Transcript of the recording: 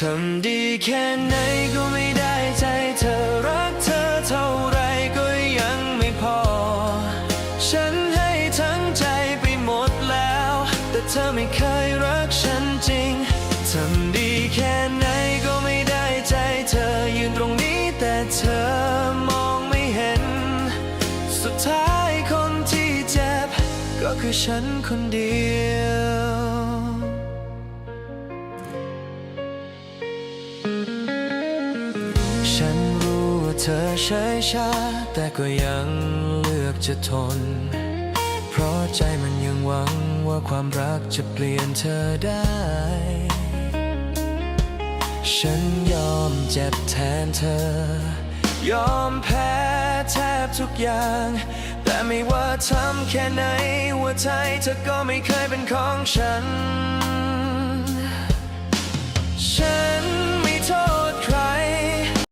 ทำดีแค่ไหนก็ไม่ได้ใจเธอรักเธอเท่าไรก็ยังไม่พอ ฉันให้ทั้งใจไปหมดแล้ว แต่เธอไม่เคยรักฉันจริงทำดีแค่ไหนก็ไม่ได้ใจเธอยืนตรงนี้แต่เธอมองไม่เห็น สุดท้ายคนที่เจ็บ ก็คือฉันคนเดียว ฉันรู้ว่าเธอเฉยชา แต่ก็ยังเลือกจะทน เพราะใจมันยังหวังว่าความรักจะเปลี่ยนเธอได้ ฉันยอมเจ็บแทนเธอ ยอมแพ้แทบทุกอย่าง แต่ไม่ว่าทำแค่ไหนหัวใจเธอก็ไม่เคยเป็นของฉัน